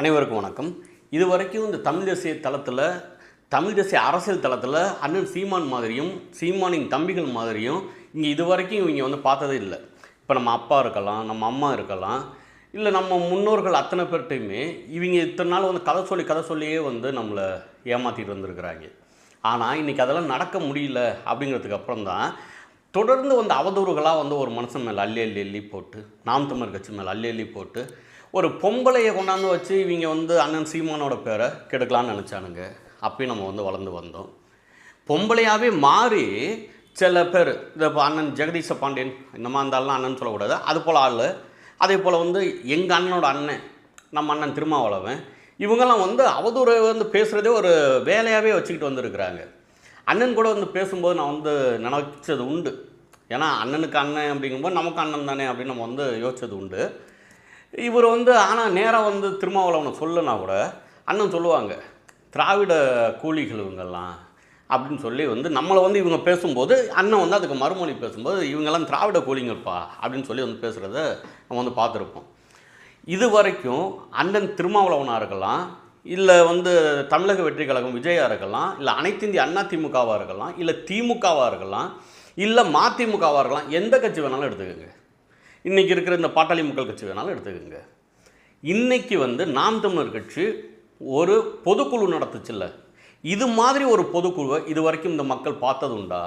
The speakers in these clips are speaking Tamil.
அனைவருக்கும் வணக்கம். இது வரைக்கும் இந்த தமிழ் தேசிய தளத்தில் தமிழ் தேசிய அரசியல் தளத்தில் அண்ணன் சீமான் மாதிரியும் சீமானின் தம்பிகள் மாதிரியும் இங்கே இது வரைக்கும் இவங்க வந்து பார்த்ததே இல்லை. இப்போ நம்ம அப்பா இருக்கலாம் நம்ம அம்மா இருக்கலாம் இல்லை நம்ம முன்னோர்கள் அத்தனை பேர்கிட்டையுமே இவங்க இத்தனை நாள் வந்து கதை சொல்லி கதை சொல்லியே வந்து நம்மளை ஏமாற்றிட்டு வந்திருக்கிறாங்க. ஆனால் இன்றைக்கி அதெல்லாம் நடக்க முடியல அப்படிங்கிறதுக்கு அப்புறம் தான் தொடர்ந்து வந்து அவதூறுகளாக வந்து ஒரு மனுஷன் மேலே அள்ளி அள்ளி அள்ளி போட்டு நாம் தமிழர் கட்சி மேலே அள்ளி அள்ளி போட்டு ஒரு பொம்பளையை கொண்டாந்து வச்சு இவங்க வந்து அண்ணன் சீமானோட பேரை கெடுக்கலான்னு நினச்சானுங்க. அப்பயும் நம்ம வந்து வளர்ந்து வந்தோம். பொம்பளையாகவே மாறி சில பேர் இந்த இப்போ அண்ணன் ஜெகதீஷ பாண்டியன் இந்த மாதிரி இருந்தாலும் அண்ணன் சொல்லக்கூடாது. அது போல் ஆள். அதே போல் வந்து எங்கள் அண்ணனோட அண்ணன் நம்ம அண்ணன் திருமாவளவன் இவங்கெல்லாம் வந்து அவதூறு வந்து பேசுகிறதே ஒரு வேலையாகவே வச்சுக்கிட்டு வந்திருக்கிறாங்க. அண்ணன் கூட வந்து பேசும்போது நான் வந்து நினச்சது உண்டு. ஏன்னா அண்ணனுக்கு அண்ணன் அப்படிங்கும்போது நமக்கு அண்ணன் தானே அப்படின்னு நம்ம வந்து யோசிச்சது உண்டு. இவர் வந்து ஆனால் நேராக வந்து திருமாவளவனை சொல்லனா கூட அண்ணன் சொல்லுவாங்க திராவிட கூலிகள் இவங்கெல்லாம் அப்படின்னு சொல்லி வந்து நம்மளை வந்து இவங்க பேசும்போது அண்ணன் வந்து அதுக்கு மறுமொழி பேசும்போது இவங்கெல்லாம் திராவிட கூலிங்கப்பா அப்படின்னு சொல்லி வந்து பேசுகிறத நம்ம வந்து பார்த்துருப்போம். இது வரைக்கும் அண்ணன் திருமாவளவனாக இருக்கலாம் இல்லை வந்து தமிழக வெற்றி கழகம் விஜயாக இருக்கலாம் இல்லை அனைத்திந்திய அண்ணா திமுகவாக இருக்கலாம் இல்லை திமுகவாக இருக்கலாம் இல்லை மதிமுகவாக இருக்கலாம் எந்த கட்சி வேணாலும் எடுத்துக்கோங்க. இன்றைக்கி இருக்கிற இந்த பாட்டாளி மக்கள் கட்சி வேணாலும் எடுத்துக்கோங்க. இன்றைக்கி வந்து நாம் தமிழர் கட்சி ஒரு பொதுக்குழு நடத்துச்சுல்ல. இது மாதிரி ஒரு பொதுக்குழுவை இது வரைக்கும் இந்த மக்கள் பார்த்தது உண்டா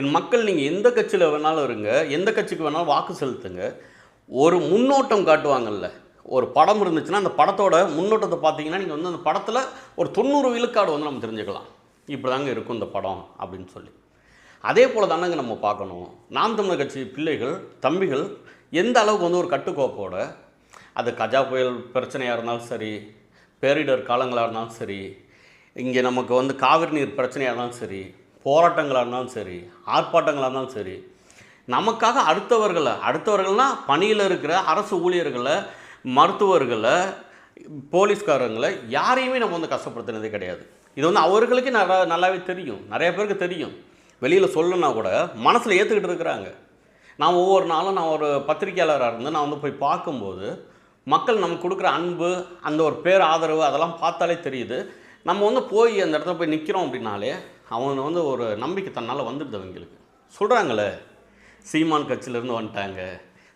என் மக்கள் நீங்கள் எந்த கட்சியில் வேணாலும் இருங்க எந்த கட்சிக்கு வேணாலும் வாக்கு செலுத்துங்க. ஒரு முன்னோட்டம் காட்டுவாங்கல்ல ஒரு படம் இருந்துச்சுன்னா அந்த படத்தோட முன்னோட்டத்தை பார்த்தீங்கன்னா நீங்கள் வந்து அந்த படத்தில் ஒரு தொண்ணூறு விழுக்காடு வந்து நம்ம தெரிஞ்சுக்கலாம். இப்படி தாங்க இருக்கும் இந்த படம் அப்படின்னு சொல்லி. அதே போல் தானங்க நம்ம பார்க்கணும். நாம் தமிழர் கட்சி பிள்ளைகள் தம்பிகள் எந்த அளவுக்கு வந்து ஒரு கட்டுக்கோப்போட அது கஜா புயல் பிரச்சனையாக இருந்தாலும் சரி பேரிடர் காலங்களாக இருந்தாலும் சரி இங்கே நமக்கு வந்து காவிரி நீர் பிரச்சனையாக இருந்தாலும் சரி போராட்டங்களாக இருந்தாலும் சரி ஆர்ப்பாட்டங்களாக இருந்தாலும் சரி நமக்காக அடுத்தவர்களை அடுத்தவர்கள்னால் பணியில் இருக்கிற அரசு ஊழியர்களை மருத்துவர்களை போலீஸ்காரங்களை யாரையுமே நம்ம வந்து கஷ்டப்படுத்தினதே கிடையாது. இது வந்து அவர்களுக்கே நல்லா நல்லாவே தெரியும். நிறைய பேருக்கு தெரியும். வெளியில் சொல்லணும்னா கூட மனசில் ஏற்றுக்கிட்டு இருக்கிறாங்க. நான் ஒவ்வொரு நாளும் நான் ஒரு பத்திரிக்கையாளராக இருந்து நான் வந்து போய் பார்க்கும்போது மக்கள் நமக்கு கொடுக்குற அன்பு அந்த ஒரு பேர் ஆதரவு அதெல்லாம் பார்த்தாலே தெரியுது. நம்ம வந்து போய் அந்த இடத்துல போய் நிற்கிறோம் அப்படின்னாலே அவங்க வந்து ஒரு நம்பிக்கை தன்னால் வந்துடுது அவங்களுக்கு. சொல்கிறாங்களே சீமான் கட்சியிலேருந்து வந்துட்டாங்க.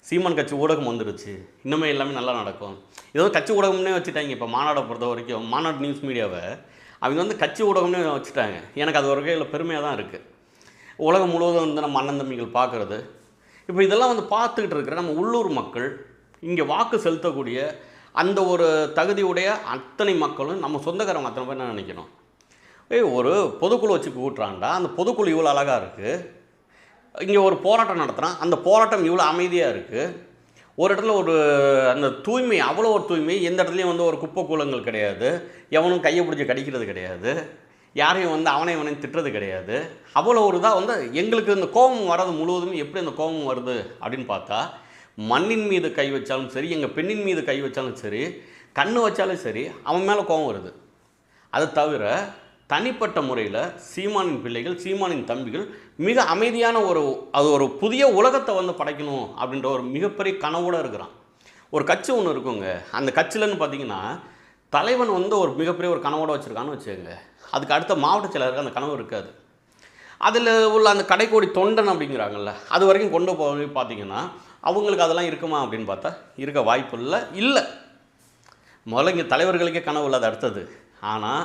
சீமான் கட்சி ஊடகம் வந்துருச்சு. இன்னுமே எல்லாமே நல்லா நடக்கும். இது வந்து கட்சி ஊடகம்னே வச்சுட்டாங்க இப்போ மாநாடை பொறுத்த வரைக்கும். மாநாடு நியூஸ் மீடியாவை அவங்க வந்து கட்சி ஊடகம்னே வச்சுட்டாங்க. எனக்கு அது ஒரு வகையில் பெருமையாக தான் இருக்குது உலகம் முழுவதும் வந்து நம்ம அண்ணன் தம்பிகள் பார்க்குறது. இப்போ இதெல்லாம் வந்து பார்த்துக்கிட்டு இருக்கிற நம்ம உள்ளூர் மக்கள் இங்கே வாக்கு செலுத்தக்கூடிய அந்த ஒரு தகுதியுடைய அத்தனை மக்களும் நம்ம சொந்தக்காரங்க அத்தனை பேர் என்ன நினைக்கணும்? ஏய் ஒரு பொதுக்குழு வச்சு கூட்டுறான்டா. அந்த பொதுக்குழு இவ்வளோ அழகாக இருக்குது இங்கே ஒரு போராட்டம் நடத்துகிறான் அந்த போராட்டம் இவ்வளோ அமைதியாக இருக்குது ஒரு இடத்துல ஒரு அந்த தூய்மை அவ்வளோ ஒரு தூய்மை. எந்த இடத்துலையும் வந்து ஒரு குப்பை கூலங்கள் கிடையாது. எவனும் கையை பிடிச்சி கடிக்கிறது கிடையாது. யாரையும் வந்து அவனை இவனையும் திட்டுறது கிடையாது. அவ்வளோ ஒரு இதாக வந்து எங்களுக்கு இந்த கோபம் வர்றது முழுவதும் எப்படி அந்த கோபம் வருது அப்படின்னு பார்த்தா மண்ணின் மீது கை வச்சாலும் சரி எங்கள் பெண்ணின் மீது கை வச்சாலும் சரி கண்ணு வச்சாலும் சரி அவன் மேலே கோபம் வருது. அது தவிர தனிப்பட்ட முறையில் சீமானின் பிள்ளைகள் சீமானின் தம்பிகள் மிக அமைதியான ஒரு அது ஒரு புதிய உலகத்தை வந்து படைக்கணும் அப்படின்ற ஒரு மிகப்பெரிய கனவோடு இருக்கிறான். ஒரு கட்சி ஒன்று இருக்குங்க. அந்த கட்சியிலன்னு பார்த்தீங்கன்னா தலைவன் வந்து ஒரு மிகப்பெரிய ஒரு கனவோடு வச்சுருக்கான்னு வச்சுக்கோங்க. அதுக்கு அடுத்த மாவட்ட செயலருக்கு அந்த கனவு இருக்காது. அதில் உள்ள அந்த கடைக்கோடி தொண்டன் அப்படிங்கிறாங்கல்ல அது வரைக்கும் கொண்டு போய் பார்த்தீங்கன்னா அவங்களுக்கு அதெல்லாம் இருக்குமா அப்படின்னு பார்த்தா இருக்க வாய்ப்பு இல்லை இல்லை. முதல்ல இங்கே தலைவர்களுக்கே கனவு இல்லாத அடுத்தது. ஆனால்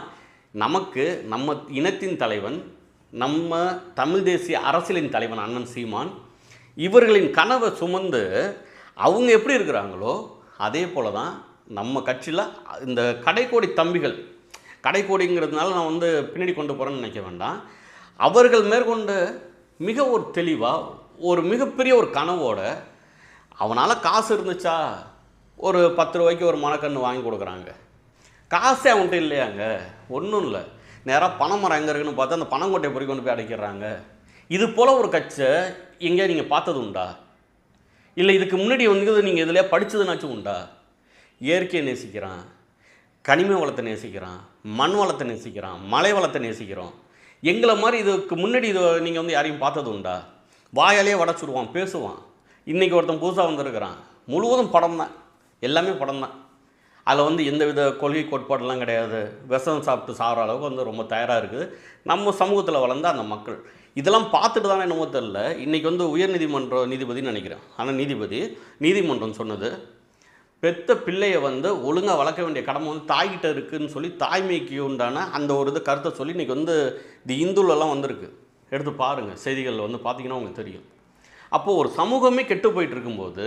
நமக்கு நம்ம இனத்தின் தலைவன் நம்ம தமிழ் தேசிய அரசியலின் தலைவன் அண்ணன் சீமான் இவர்களின் கனவை சுமந்து அவங்க எப்படி இருக்கிறாங்களோ அதே போல தான் நம்ம கட்சியில் இந்த கடைக்கோடி தம்பிகள் கடைக்கோடிங்கிறதுனால நான் வந்து பின்னாடி கொண்டு போகிறேன்னு நினைக்க வேண்டாம். அவர்கள் மேற்கொண்டு மிக ஒரு தெளிவாக ஒரு மிகப்பெரிய ஒரு கனவோட அவனால் காசு இருந்துச்சா? ஒரு பத்து ரூபாய்க்கு ஒரு மனக்கன்று வாங்கி கொடுக்குறாங்க. காசே அவன்கிட்ட இல்லையாங்க? ஒன்றும் இல்லை. நேராக பணம் மரம் எங்கே இருக்குன்னு பார்த்தா அந்த பணங்கொட்டையை பொறி கொண்டு போய் அடைக்கிறாங்க. இது போல் ஒரு கட்சியை எங்கேயா நீங்கள் பார்த்தது உண்டா? இல்லை இதுக்கு முன்னாடி வந்து நீங்கள் இதில் படித்ததுனாச்சும் உண்டா? இயற்கையை நேசிக்கிறான் கனிம வளத்தை நேசிக்கிறான் மண் வளத்தை நேசிக்கிறான் மலை வளத்தை நேசிக்கிறோம். எங்களை மாதிரி இதுக்கு முன்னாடி இது நீங்கள் வந்து யாரையும் பார்த்தது உண்டா? வாயாலே வடச்சுடுவான் பேசுவான். இன்றைக்கி ஒருத்தன் புதுசாக வந்திருக்கிறான். முழுவதும் படம் தான். எல்லாமே படம் தான். அதில் வந்து எந்தவித கொள்கை கோட்பாடெல்லாம் கிடையாது. விஷம் சாப்பிட்டு சாகிற அளவுக்கு வந்து ரொம்ப தயாராக இருக்குது. நம்ம சமூகத்தில் வளர்ந்த அந்த மக்கள். இதெல்லாம் பார்த்துட்டு தானே என்னமோ தெரில இன்றைக்கி வந்து உயர்நீதிமன்ற நீதிபதினு நினைக்கிறேன். ஆனால் நீதிபதி நீதிமன்றம் சொன்னது பெத்த பிள்ளையை வந்து ஒழுங்காக வளர்க்க வேண்டிய கடமை வந்து தாய்கிட்ட இருக்குன்னு சொல்லி தாய்மைக்கு உண்டான அந்த ஒரு இது கருத்தை சொல்லி இன்றைக்கி வந்து தி இந்துலெல்லாம் வந்திருக்கு. எடுத்து பாருங்கள் செய்திகளில் வந்து பார்த்தீங்கன்னா உங்களுக்கு தெரியும். அப்போது ஒரு சமூகமே கெட்டு போயிட்டு இருக்கும்போது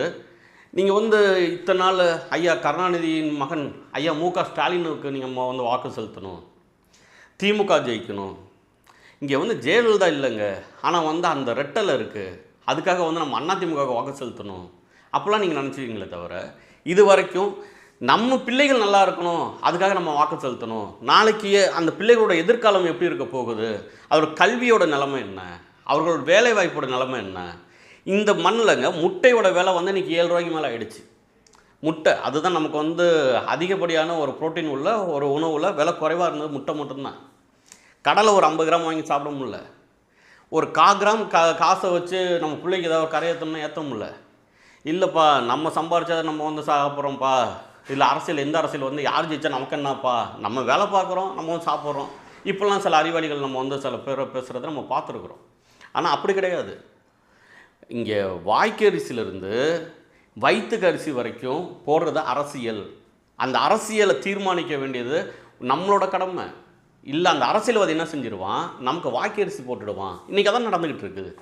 நீங்கள் வந்து இத்தனை நாள் ஐயா கருணாநிதியின் மகன் ஐயா மு க ஸ்டாலினுக்கு நீங்கள் வந்து வாக்கு செலுத்தணும். திமுக ஜெயிக்கணும். இங்கே வந்து ஜெயலலிதா இல்லைங்க. ஆனால் வந்து அந்த ரெட்டல் இருக்குது அதுக்காக வந்து நம்ம அதிமுக வாக்கு செலுத்தணும். அப்போல்லாம் நீங்கள் நினச்சிருக்கீங்களே தவிர இது வரைக்கும் நம்ம பிள்ளைகள் நல்லா இருக்கணும் அதுக்காக நம்ம வாக்கு செலுத்தணும். நாளைக்கு அந்த பிள்ளைகளோட எதிர்காலம் எப்படி இருக்க போகுது? அவரோட கல்வியோட நிலைமை என்ன? அவர்களோட வேலை வாய்ப்போட நிலைமை என்ன? இந்த மண்ணில்ங்க முட்டையோட விலை வந்து இன்றைக்கி ஏழு ரூபாய்க்கு மேலே ஆகிடுச்சு முட்டை அதுதான் நமக்கு வந்து அதிகப்படியான ஒரு புரோட்டீன் உள்ள ஒரு உணவில் விலை குறைவாக இருந்தது முட்டை மட்டும்தான். கடலை ஒரு ஐம்பது கிராம் வாங்கி சாப்பிட முடியல. ஒரு கா கிராம் கா காசை வச்சு நம்ம பிள்ளைக்கு ஏதாவது கரையேற்றணும்னா ஏற்ற முடியல. இல்லைப்பா நம்ம சம்பாரிச்சா நம்ம வந்து சாப்பிட்றோம்ப்பா இல்லை அரசியல் எந்த அரசியல் வந்து யார் ஜெயிச்சா நமக்கு என்னப்பா? நம்ம வேலை பார்க்குறோம் நம்ம வந்து சாப்பிட்றோம். இப்போல்லாம் சில அறிவாளிகள் நம்ம வந்து சில பேர் பேசுகிறத நம்ம பார்த்துருக்குறோம். ஆனால் அப்படி கிடையாது. இங்கே வாய்க்கரிசியிலிருந்து வயிற்றுக்கு அரிசி வரைக்கும் போடுறது அரசியல். அந்த அரசியலை தீர்மானிக்க வேண்டியது நம்மளோட கடமை. இல்லை அந்த அரசியல்வாதி என்ன செஞ்சிருவான்? நமக்கு வாய்க்கரிசி போட்டுடுவான். இன்றைக்கி அதான் நடந்துக்கிட்டு இருக்குது.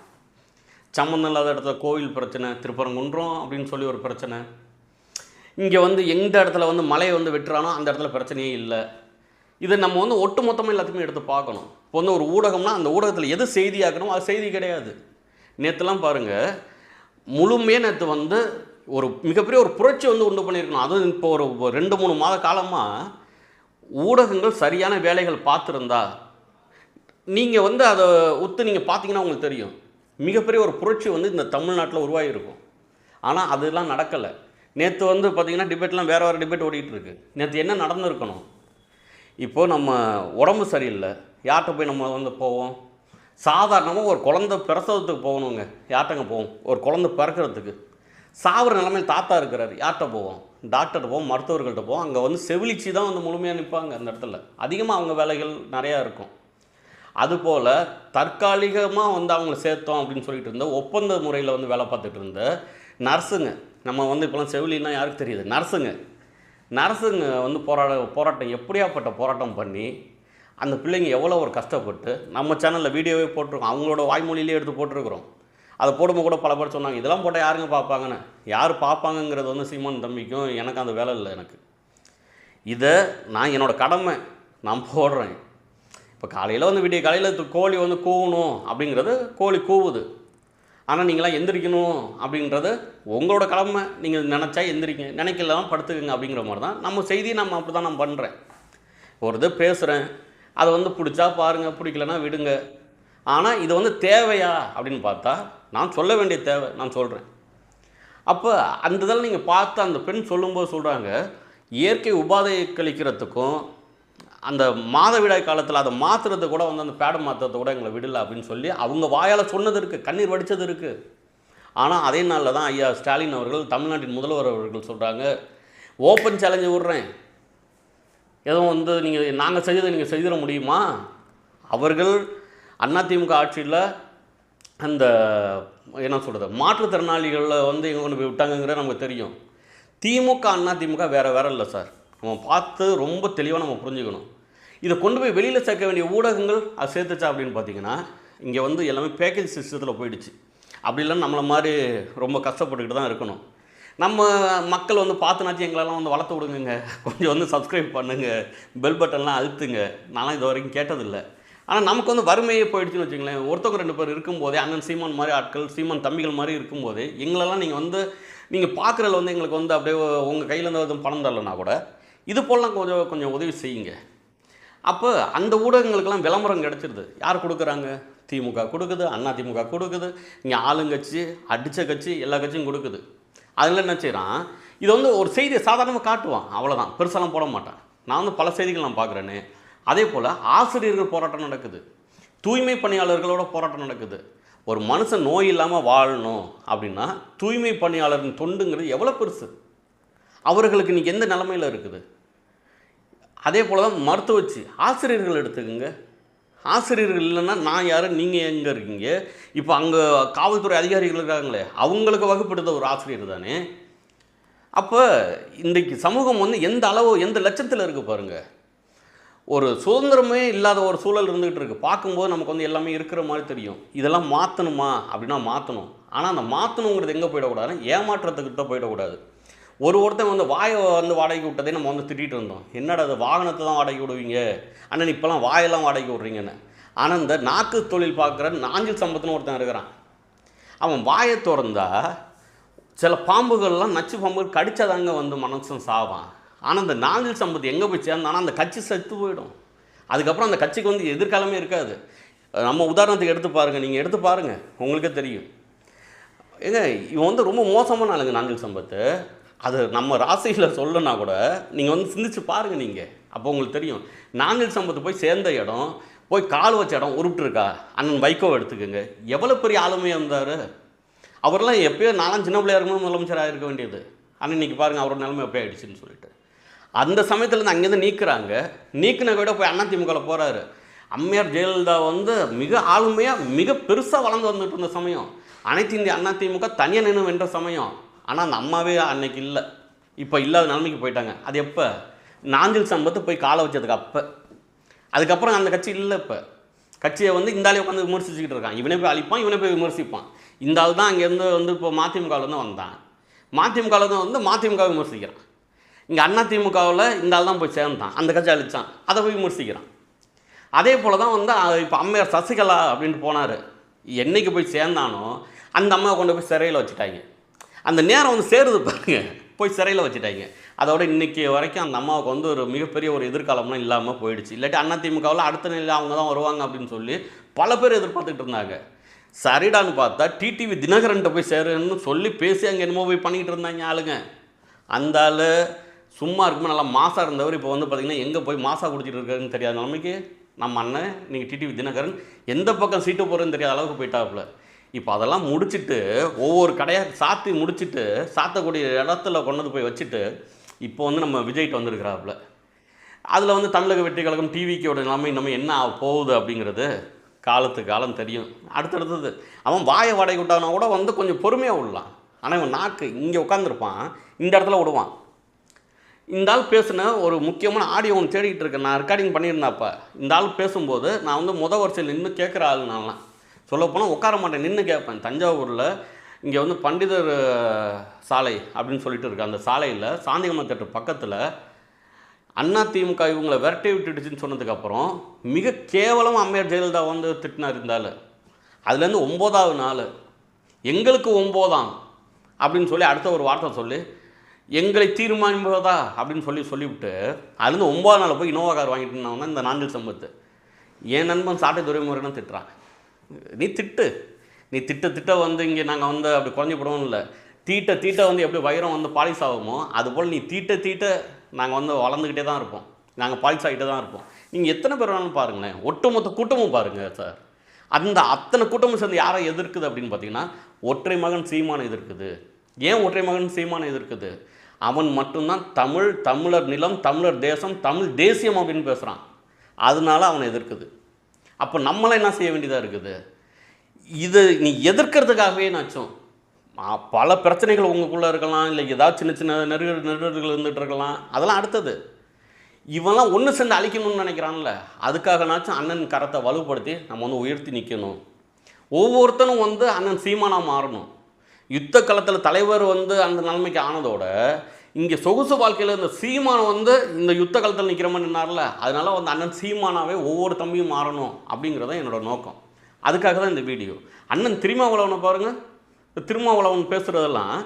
சம்மந்தம் இல்லாத இடத்துல கோவில் பிரச்சனை திருப்பரங்குன்றம் அப்படின்னு சொல்லி ஒரு பிரச்சனை. இங்கே வந்து எந்த இடத்துல வந்து மலையை வந்து வெட்டுறானோ அந்த இடத்துல பிரச்சனையே இல்லை. இதை நம்ம வந்து ஒட்டு மொத்தமாக எல்லாத்தையுமே எடுத்து பார்க்கணும். இப்போ வந்து ஒரு ஊடகம்னா அந்த ஊடகத்தில் எது செய்தியாக்கணும் அது செய்தி கிடையாது. நேற்றுலாம் பாருங்கள் முழுமையாக நேற்று வந்து ஒரு மிகப்பெரிய ஒரு புரட்சி வந்து உண்டு பண்ணியிருக்கணும். அதுவும் இப்போ ஒரு ரெண்டு மூணு மாத காலமாக ஊடகங்கள் சரியான வேலைகள் பார்த்துருந்தா நீங்கள் வந்து அதை ஒத்து நீங்கள் பார்த்தீங்கன்னா உங்களுக்கு தெரியும். மிகப்பெரிய ஒரு புரட்சி வந்து இந்த தமிழ்நாட்டில் உருவாகியிருக்கும். ஆனால் அதெல்லாம் நடக்கலை. நேற்று வந்து பார்த்தீங்கன்னா டிபேட்லாம் வேறு வேறு டிபேட் ஓடிக்கிட்டு இருக்குது நேற்று என்ன நடந்திருக்கணும்? இப்போது நம்ம உடம்பு சரியில்லை. யார்கிட்ட போய் நம்ம வந்து போவோம்? சாதாரணமாக ஒரு குழந்தை பிரசவத்துக்கு போகணுங்க. யார்கிட்டங்க போவோம்? ஒரு குழந்தை பிறக்கிறதுக்கு. சாவர நிலமையில் தாத்தா இருக்கிறார். யார்கிட்ட போவோம்? டாக்டர்கிட்ட போவோம் மருத்துவர்கள்ட்ட போவோம். அங்கே வந்து செவிலிச்சு தான் வந்து முழுமையாக நிற்பாங்க அந்த இடத்துல. அதிகமாக அவங்க வேலைகள் நிறையா இருக்கும். அதுபோல் தற்காலிகமாக வந்து அவங்கள சேர்த்தோம் அப்படின்னு சொல்லிட்டு இருந்த ஒப்பந்த முறையில் வந்து வேலை பார்த்துட்டு இருந்த நர்ஸுங்க. நம்ம வந்து இப்போலாம் செவிலின்னா யாருக்கு தெரியுது? நர்ஸுங்க. நர்ஸுங்க வந்து போராட போராட்டம் எப்படியாப்பட்ட போராட்டம் பண்ணி அந்த பிள்ளைங்க எவ்வளோ ஒரு கஷ்டப்பட்டு நம்ம சேனலில் வீடியோவே போட்டிருக்கோம். அவங்களோட வாய்மொழியிலே எடுத்து போட்டிருக்கிறோம். அதை போடும்போது கூட பல பேர் சொன்னாங்க இதெல்லாம் போட்டால் யாருங்க பார்ப்பாங்கன்னு? யார் பார்ப்பாங்கங்கிறது வந்து சீமான் தம்பிக்கும் எனக்கு அந்த வேலை இல்லை எனக்கு. இதை நான் என்னோடய கடமை நான் போடுறேன். இப்போ காலையில் வந்து விடிய காலையில் கோழி வந்து கூவணும் அப்படிங்கிறது கோழி கூவுது. ஆனால் நீங்களாம் எந்திரிக்கணும் அப்படின்றது உங்களோட கடமை. நீங்கள் நினச்சா எந்திரிங்க. நினைக்கலாம் படுத்துக்குங்க அப்படிங்கிற மாதிரி தான் நம்ம செய்தியை நம்ம அப்படி தான் நான் பண்ணுறேன் ஒரு இது பேசுகிறேன் அதை வந்து பிடிச்சா பாருங்கள் பிடிக்கலன்னா விடுங்க. ஆனால் இது வந்து தேவையா அப்படின்னு பார்த்தா நான் சொல்ல வேண்டிய தேவை நான் சொல்கிறேன் அப்போ அந்த இதில் நீங்கள் பார்த்து அந்த பெண் சொல்லும்போது சொல்கிறாங்க இயற்கை உபாதை கழிக்கிறதுக்கும் அந்த மாதவிடாய் காலத்தில் அதை மாற்றுறது கூட வந்து அந்த பேடை மாற்றுறது கூட எங்களை விடலை அப்படின்னு சொல்லி அவங்க வாயால் சொன்னது இருக்குது கண்ணீர் வடித்தது இருக்குது ஆனால் அதே நாளில் தான் ஐயா ஸ்டாலின் அவர்கள் தமிழ்நாட்டின் முதல்வர் அவர்கள் சொல்கிறாங்க ஓப்பன் சேலஞ்சு விடுறேன். எதுவும் வந்து நீங்கள் நாங்கள் செய்ததை நீங்கள் செய்திட முடியுமா? அவர்கள் அதிமுக ஆட்சியில் அந்த என்ன சொல்கிறது மாற்றுத்திறனாளிகளில் வந்து எங்கே கொண்டு போய் விட்டாங்கங்கிறது நமக்கு தெரியும். திமுக அதிமுக வேறு வேற இல்லை சார். நம்ம பார்த்து ரொம்ப தெளிவாக நம்ம புரிஞ்சுக்கணும். இதை கொண்டு போய் வெளியில் சேர்க்க வேண்டிய ஊடகங்கள் அது சேர்த்துச்சா அப்படின்னு பார்த்தீங்கன்னா இங்கே வந்து எல்லாமே பேக்கேஜ் சிஸ்டத்தில் போயிடுச்சு. அப்படி இல்லைன்னா நம்மளை மாதிரி ரொம்ப கஷ்டப்பட்டுக்கிட்டு தான் இருக்கணும். நம்ம மக்கள் வந்து பார்த்துனாச்சும் எங்களெல்லாம் வந்து வளர்த்து விடுங்க கொஞ்சம் வந்து சப்ஸ்கிரைப் பண்ணுங்க. பெல் பட்டன்லாம் அழுத்துங்க. நான்லாம் இது வரைக்கும் கேட்டதில்லை. ஆனால் நமக்கு வந்து வறுமையே போயிடுச்சுன்னு வச்சுங்களேன் ஒருத்தவங்க ரெண்டு பேர் இருக்கும்போதே அண்ணன் சீமான் மாதிரி ஆட்கள் சீமான் தம்பிகள் மாதிரி இருக்கும்போது எங்களெல்லாம் நீங்கள் வந்து நீங்கள் பார்க்குறதுல வந்து எங்களுக்கு வந்து அப்படியே உங்கள் கையில் இருந்து எதுவும் பணம் தரலைன்னா கூட இது போலலாம் கொஞ்சம் கொஞ்சம் உதவி செய்யுங்க. அப்போ அந்த ஊடகங்களுக்கெல்லாம் விளம்பரம் கிடச்சிருது. யார் கொடுக்குறாங்க? திமுக கொடுக்குது அண்ணா திமுக கொடுக்குது இங்கே ஆளுங்கட்சி அடித்த கட்சி எல்லா கட்சியும் கொடுக்குது. அதில் என்ன செய்கிறான் இது வந்து ஒரு செய்தியை சாதாரணமாக காட்டுவான். அவ்வளோதான் பெருசாலாம் போட மாட்டான். நான் வந்து பல செய்திகள் நான் பார்க்குறேன்னு அதே போல் ஆசிரியர்கள் போராட்டம் நடக்குது. தூய்மை பணியாளர்களோட போராட்டம் நடக்குது. ஒரு மனுஷன் நோய் இல்லாமல் வாழணும் அப்படின்னா தூய்மை பணியாளரின் தொண்டுங்கிறது எவ்வளோ பெருசு? அவர்களுக்கு இன்றைக்கி எந்த நிலமையில் இருக்குது? அதே போல் தான் மருத்துவச்சு ஆசிரியர்கள் எடுத்துக்கோங்க. ஆசிரியர்கள் இல்லைன்னா நான் யார் நீங்கள் எங்கே இருக்கீங்க? இப்போ அங்கே காவல்துறை அதிகாரிகள் இருக்காங்களே அவங்களுக்கு வகுப்படுத்த ஒரு ஆசிரியர் தானே? அப்போ இன்றைக்கு சமூகம் வந்து எந்த அளவு எந்த லட்சத்தில் இருக்குது பாருங்கள் ஒரு சுதந்திரமே இல்லாத ஒரு சூழல் இருந்துகிட்டு இருக்கு. பார்க்கும்போது நமக்கு வந்து எல்லாமே இருக்கிற மாதிரி தெரியும். இதெல்லாம் மாற்றணுமா அப்படின்னா மாற்றணும் ஆனால் அந்த மாற்றணுங்கிறது எங்கே போயிடக்கூடாதுன்னா ஏமாற்றத்துக்கிட்ட போயிடக்கூடாது. ஒரு ஒருத்தன் வந்து வாயை வந்து வாடகைக்கு விட்டதே நம்ம வந்து திட்டிகிட்டு இருந்தோம். என்னடா அது வாகனத்தை தான் வாடகைக்கு விடுவீங்க? அண்ணன் இப்போல்லாம் வாயெல்லாம் வாடகைக்கு விட்றீங்கன்னு. ஆனால் இந்த நாக்கு தொழில் பார்க்குற நாஞ்சில் சம்பத்துன்னு ஒருத்தன் இருக்கிறான். அவன் வாயை திறந்தா சில பாம்புகள்லாம் நச்சு பாம்புகள் கடித்தாதாங்க வந்து மனசும் சாவான். ஆனால் அந்த நாஞ்சில் சம்பத்து எங்கே போய் சேர்ந்தானா அந்த கட்சி செத்து போயிடும். அதுக்கப்புறம் அந்த கட்சிக்கு வந்து எதிர்காலமே இருக்காது. நம்ம உதாரணத்துக்கு எடுத்து பாருங்கள் நீங்கள் எடுத்து பாருங்கள் உங்களுக்கே தெரியும். ஏங்க இவன் வந்து ரொம்ப மோசமான ஆளுங்க நாஞ்சில் சம்பத்து. அது நம்ம ராசியில் சொல்லனா கூட நீங்கள் வந்து சிந்திச்சு பாருங்கள் நீங்கள் அப்போ உங்களுக்கு தெரியும். நாங்கள் சம்பத்து போய் சேர்ந்த இடம் போய் கால் வச்ச இடம் உருப்பிட்டுருக்கா? அண்ணன் வைகோ எடுத்துக்கோங்க. எவ்வளோ பெரிய ஆளுமையாக இருந்தார்? அவரெல்லாம் எப்பயோ நானும் சின்ன பிள்ளையா இருக்கும்போது முதலமைச்சராக இருக்க வேண்டியது. ஆனால் இன்னைக்கு பாருங்கள் அவரோட நிலைமை எப்போ ஆயிடுச்சுன்னு சொல்லிட்டு. அந்த சமயத்தில் இருந்து அங்கேருந்து நீக்குறாங்க. நீக்கின கூட போய் அண்ணா திமுகவில் போகிறாரு அம்மையார் ஜெயலலிதா வந்து மிக ஆளுமையாக மிக பெருசாக வளர்ந்து வந்துட்டு இருந்த சமயம். அனைத்து இந்திய அதிமுக தனியாக நின்று வென்ற சமயம். ஆனால் அந்த அம்மாவே அன்னைக்கு இல்லை. இப்போ இல்லாத நிலைமைக்கு போயிட்டாங்க. அது எப்போ? நாஞ்சில் சம்பத்து போய் காலை வச்சதுக்கு அப்போ. அதுக்கப்புறம் அந்த கட்சி இல்லை இப்போ. கட்சியை வந்து இந்த ஆளே உட்காந்து விமர்சிச்சுக்கிட்டு இருக்கான். இவனே போய் அழிப்பான் இவனே போய் விமர்சிப்பான். இந்த ஆள் தான் அங்கேருந்து வந்து இப்போ மதிமுகவில் தான் வந்தான். மதிமுகவில் தான் வந்து மதிமுக விமர்சிக்கிறான். இங்கே அண்ணா திமுகவில் இந்த ஆள் தான் போய் சேர்ந்தான். அந்த கட்சி அழிச்சான். அதை போய் விமர்சிக்கிறான். அதே போல் தான் வந்து இப்போ அம்மையார் சசிகலா அப்படின்ட்டு போனார். என்னைக்கு போய் சேர்ந்தானோ அந்த அம்மாவை கொண்டு போய் சிறையில் வச்சுட்டாங்க. அந்த நேரம் வந்து சேருது பாருங்க. போய் சிறையில் வச்சுட்டாங்க. அதோட இன்றைக்கி வரைக்கும் அந்த அம்மாவுக்கு வந்து ஒரு மிகப்பெரிய ஒரு எதிர்காலம்லாம் இல்லாமல் போயிடுச்சு. இல்லாட்டி அதிமுகவில் அடுத்த நிலையில் அவங்க தான் வருவாங்க அப்படின்னு சொல்லி பல பேர் எதிர்பார்த்துக்கிட்டு இருந்தாங்க. சரிடான்னு பார்த்தா டிடிவி தினகரன்ட்ட போய் சேருன்னு சொல்லி பேசி அங்கே என்னமோ போய் பண்ணிக்கிட்டு இருந்தாங்க ஆளுங்க. அந்த ஆள் சும்மா இருக்குமா நல்லா மாசாக இருந்தவர் இப்போ வந்து பார்த்திங்கன்னா எங்கே போய் மாசா குடிச்சிட்டு இருக்காருன்னு தெரியாத நிலைமைக்கு நம்ம அண்ணன் நீங்கள் டிடிவி தினகரன் எந்த பக்கம் சீட்டு போகிறதுன்னு தெரியாத அளவுக்கு போயிட்டாப்புல. இப்போ அதெல்லாம் முடிச்சுட்டு ஒவ்வொரு கடையாக சாத்தி முடிச்சிட்டு சாத்தக்கூடிய இடத்துல கொண்டு போய் வச்சுட்டு இப்போ வந்து நம்ம விஜய்கிட்ட வந்திருக்கிறாப்புல. அதில் வந்து தமிழக வெற்றி கழகம் டிவிக்கோட நிலைமை நம்ம என்ன போகுது அப்படிங்கிறது காலத்து காலம் தெரியும். அடுத்தடுத்தது அவன் வாயை வாடகை விட்டானா கூட வந்து கொஞ்சம் பொறுமையாக விடலாம். ஆனால் இவன் நாக்கு இங்கே உட்காந்துருப்பான் இந்த இடத்துல விடுவான். இந்த ஆள் பேசின ஒரு முக்கியமான ஆடியோ ஒன்று தேடிக்கிட்டு இருக்கேன். நான் ரெக்கார்டிங் பண்ணியிருந்தாப்ப இந்த ஆள் பேசும்போது நான் வந்து முத வரிசையில் நின்று கேட்குற ஆள் நான்லாம் சொல்லப்போனால் உட்கார மாட்டேன் நின்று கேட்பேன். தஞ்சாவூரில் இங்கே வந்து பண்டிதர் சாலை அப்படின்னு சொல்லிட்டு இருக்கு. அந்த சாலையில் சாந்திகம தேட்டர் பக்கத்தில் அண்ணா திமுக இவங்களை விரட்டி விட்டுடுச்சுன்னு சொன்னதுக்கப்புறம் மிக கேவலம் அம்மையார் ஜெயலலிதா வந்து திட்டினார் இருந்தாலும் அதுலேருந்து ஒம்போதாவது நாள். எங்களுக்கு ஒம்போதாம் அப்படின்னு சொல்லி அடுத்த ஒரு வார்த்தை சொல்லி எங்களை தீர்மானிப்பதா அப்படின்னு சொல்லி சொல்லிவிட்டு அதுலேருந்து ஒம்பது நாள் போய் இனோவா கார் வாங்கிட்டு இருந்தவங்க இந்த நாஞ்சில் சம்பத்து. என் நண்பன் சாட்டை துறைமுறைன்னு திட்டுறான். நீ திட்டு. நீ திட்ட திட்ட வந்து இங்கே நாங்கள் வந்து அப்படி குறைஞ்சி போடுவோம் இல்லை. தீட்ட தீட்ட வந்து எப்படி வைரம் வந்து பாலிஸ் ஆகுமோ அதுபோல் நீ தீட்ட தீட்ட நாங்கள் வந்து வளர்ந்துக்கிட்டே தான் இருப்போம். நாங்கள் பாலிஸ் ஆகிட்டே தான் இருப்போம். நீங்கள் எத்தனை பேர் வேணாலும் பாருங்களேன். ஒட்டுமொத்த கூட்டமும் பாருங்கள் சார் அந்த அத்தனை கூட்டமும் சேர்ந்து யாரை எதிர்க்குது அப்படின்னு பார்த்தீங்கன்னா ஒற்றை மகன் சீமானை எதிர்க்குது. ஏன் ஒற்றை மகன் சீமானை எதிர்க்குது? அவன் மட்டும்தான் தமிழ் தமிழர் நிலம் தமிழர் தேசம் தமிழ் தேசியம் அப்படின்னு பேசுகிறான் அதனால அவனை எதிர்க்குது. அப்போ நம்மளாம் என்ன செய்ய வேண்டியதாக இருக்குது? இது நீ எதிர்க்கிறதுக்காகவே நாச்சும் பல பிரச்சனைகள் உங்களுக்குள்ளே இருக்கலாம் இல்லை ஏதாவது சின்ன சின்ன நெருக நெருடர்கள் இருந்துகிட்டு இருக்கலாம். அதெல்லாம் அடுத்தது. இவன்லாம் ஒன்று சேர்ந்து அழிக்கணும்னு நினைக்கிறான்ல. அதுக்காகனாச்சும் அண்ணன் கரத்தை வலுப்படுத்தி நம்ம வந்து உயர்த்தி நிற்கணும் ஒவ்வொருத்தனும் வந்து அண்ணன் சீமானாக மாறணும். யுத்த களத்தில் தலைவர் வந்து அந்த நிலைமைக்கு ஆனதோட இங்கே சொகுசு வாழ்க்கையில் இந்த சீமான் வந்து இந்த யுத்த காலத்தில் நிற்கிற மாதிரி நின்னார்ல. அதனால வந்து அண்ணன் சீமானாவே ஒவ்வொரு தம்பியும் மாறணும் அப்படிங்கிறது தான் என்னோட நோக்கம். அதுக்காக தான் இந்த வீடியோ அண்ணன் திருமாவளவனை பாருங்கள் இந்த திருமாவளவன் பேசுகிறதெல்லாம்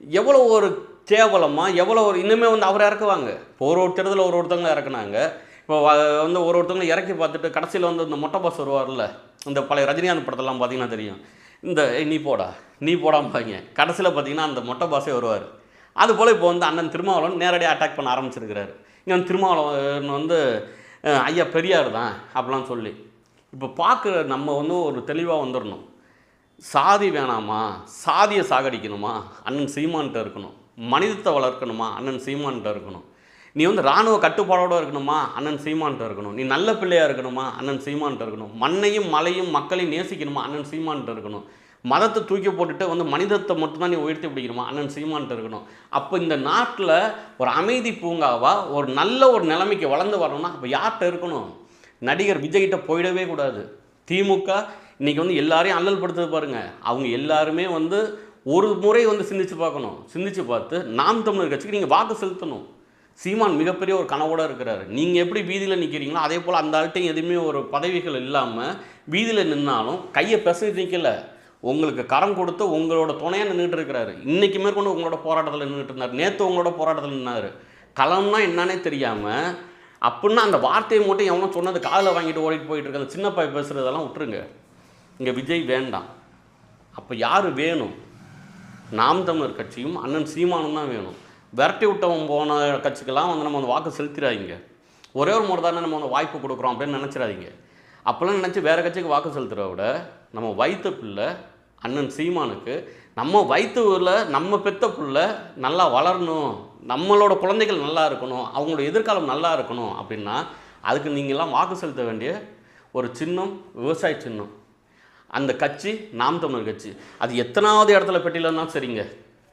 எவ்வளோ ஒரு கேவலமாக எவ்வளோ ஒரு இன்னுமே வந்து அவரை இறக்குவாங்க. இப்போ ஒரு ஒரு தேர்தலில் ஒரு ஒருத்தவங்க இறக்குனாங்க. இப்போ வந்து ஒரு ஒருத்தவங்க இறக்கி பார்த்துட்டு கடைசியில் வந்து இந்த மொட்டை பாஸ் வருவார்ல. இந்த பழைய ரஜினிகாந்த் படத்தெல்லாம் பார்த்தீங்கன்னா தெரியும். இந்த "ஏய், நீ போடா நீ போடாம்பாங்க. கடைசியில் பார்த்தீங்கன்னா அந்த மொட்டை பாஸே வருவார். அதுபோல் இப்போ வந்து அண்ணன் திருமாவளவன் நேரடியாக அட்டாக் பண்ண ஆரம்பிச்சிருக்கிறாரு. இங்கே வந்து திருமாவளவன் வந்து ஐயா பெரியார் தான் அப்படிலாம் சொல்லி. இப்போ பார்க்குற நம்ம வந்து ஒரு தெளிவாக வந்துடணும் சாதி வேணாமா? சாதியை சாகடிக்கணுமா? அண்ணன் சீமான்கிட்ட இருக்கணும். மனிதத்தை வளர்க்கணுமா? அண்ணன் சீமான்கிட்ட இருக்கணும். நீ வந்து இராணுவ கட்டுப்பாடோட இருக்கணுமா? அண்ணன் சீமான்கிட்ட இருக்கணும். நீ நல்ல பிள்ளையாக இருக்கணுமா? அண்ணன் சீமான்கிட்ட இருக்கணும். மண்ணையும் மலையும் மக்களையும் நேசிக்கணுமா? அண்ணன் சீமான்கிட்ட இருக்கணும். மதத்தை தூக்கி போட்டுட்டு வந்து மனிதத்தை மட்டும்தான் நீ உயர்த்தி பிடிக்கணுமா? அண்ணன் சீமான்ட்டு இருக்கணும். அப்போ இந்த நாட்டில் ஒரு அமைதி பூங்காவா ஒரு நல்ல ஒரு நிலைமைக்கு வளர்ந்து வரணும்னா அப்போ யார்கிட்ட இருக்கணும்? நடிகர் விஜய்கிட்ட போயிடவே கூடாது. திமுக இன்றைக்கி வந்து எல்லாரையும் அல்லல் படுத்துது பாருங்கள் அவங்க எல்லாருமே வந்து ஒரு முறை வந்து சிந்திச்சு பார்க்கணும். சிந்திச்சு பார்த்து நாம் தமிழர் கட்சிக்கு நீங்கள் வாக்கு செலுத்தணும். சீமான் மிகப்பெரிய ஒரு கனவோட இருக்கிறாரு. நீங்கள் எப்படி வீதியில் நிற்கிறீங்களோ அதே போல் அந்த ஆள்கிட்டையும் எதுவுமே ஒரு பதவிகள் இல்லாமல் வீதியில் நின்னாலும் கையை பெசைட்டு நிற்கலை உங்களுக்கு கரம் கொடுத்து உங்களோட துணையாக நின்றுட்டு இருக்கிறாரு. இன்றைக்கு மேற்கொண்டு உங்களோட போராட்டத்தில் நின்றுட்டு இருந்தார். நேற்று உங்களோட போராட்டத்தில் நின்னார். களம்னா என்னன்னே தெரியாமல் அப்படின்னா அந்த வார்த்தையை மட்டும் எவனோ சொன்னது காதில் வாங்கிட்டு ஓடிட்டு போயிட்டு இருக்க அந்த சின்ன பையன் பேசுகிறதெல்லாம் விட்டுருங்க. இங்கே விஜய் வேண்டாம். அப்போ யார் வேணும்? நாம் தமிழர் கட்சியும் அண்ணன் சீமானும் தான் வேணும். விரட்டி விட்டவன் போன கட்சிக்கெல்லாம் வந்து நம்ம அந்த வாக்கு செலுத்திடாதீங்க. ஒரே ஒரு முறை தானே நம்ம வந்து வாய்ப்பு கொடுக்குறோம் அப்படின்னு நினச்சிடாதீங்க. அப்போல்லாம் நினச்சி வேறு கட்சிக்கு வாக்கு செலுத்துறத விட நம்ம வைத்த பிள்ளை அண்ணன் சீமானுக்கு நம்ம வயிற்றுல நம்ம பெத்த பிள்ளை நல்லா வளரணும் நம்மளோட குழந்தைகள் நல்லா இருக்கணும் அவங்களோட எதிர்காலம் நல்லா இருக்கணும் அப்படின்னா அதுக்கு நீங்கள்லாம் வாக்கு செலுத்த வேண்டிய ஒரு சின்னம் விவசாய சின்னம். அந்த கட்சி நாம் தமிழர் கட்சி. அது எத்தனாவது இடத்துல பெட்டியில் சரிங்க.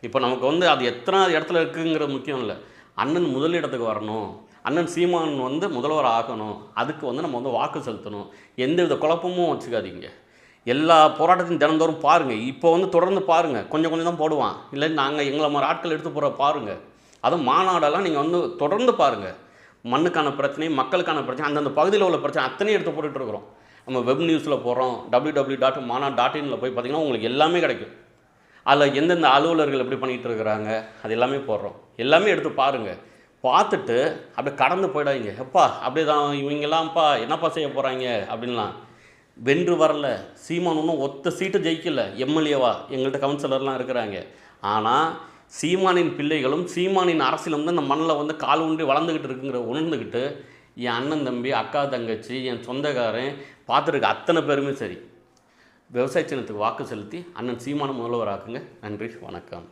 இப்போ நமக்கு வந்து அது எத்தனாவது இடத்துல இருக்குங்கிறது முக்கியம் இல்லை. அண்ணன் முதலிடத்துக்கு வரணும். அண்ணன் சீமான் வந்து முதல்வர் ஆகணும். அதுக்கு வந்து நம்ம வந்து வாக்கு செலுத்தணும். எந்த வித குழப்பமும் வச்சுக்காதீங்க. எல்லா போராட்டத்தையும் தினந்தோறும் பாருங்கள் இப்போ வந்து தொடர்ந்து பாருங்கள் கொஞ்சம் கொஞ்சம் தான் போடுவான். இல்லை நாங்கள் எங்களை மாதிரி ஆட்கள் எடுத்து போகிற பாருங்கள் அதுவும் மாநாடெல்லாம் நீங்கள் வந்து தொடர்ந்து பாருங்கள் மண்ணுக்கான பிரச்சனை மக்களுக்கான பிரச்சனை அந்தந்த பகுதியில் உள்ள பிரச்சனை அத்தனையும் எடுத்து போட்டுட்டு இருக்கிறோம். நம்ம வெப் நியூஸில் போகிறோம் டபிள்யூ டபிள்யூ டாட் மானா டாட் இனில் போய் பார்த்தீங்கன்னா உங்களுக்கு எல்லாமே கிடைக்கும். அதில் எந்தெந்த அலுவலர்கள் எப்படி பண்ணிகிட்டு இருக்கிறாங்க அது எல்லாமே போடுறோம். எல்லாமே எடுத்து பாருங்கள் பார்த்துட்டு அப்படியே கடந்து போயிடாதீங்க. எப்பா அப்படியே தான் இவங்கெல்லாம்ப்பா என்னப்பா செய்ய போகிறாங்க அப்படின்லாம். வென்று வரல. சீமான் ஒன்றும் ஒத்த சீட்டு ஜெயிக்கல. எம்எல்ஏவா? எங்கள்கிட்ட கவுன்சிலர்லாம் இருக்கிறாங்க. ஆனால் சீமானின் பிள்ளைகளும் சீமானின் அரசியலும் வந்து இந்த மண்ணில் வந்து கால் ஊன்றி வளர்ந்துக்கிட்டு இருக்குங்கிற உணர்ந்துக்கிட்டு என் அண்ணன் தம்பி அக்கா தங்கச்சி என் சொந்தக்காரன் பார்த்துருக்க அத்தனை பேருமே சரி. விவசாய சின்னத்துக்கு வாக்கு செலுத்தி அண்ணன் சீமான முதல்வராக்குங்க நன்றி வணக்கம்.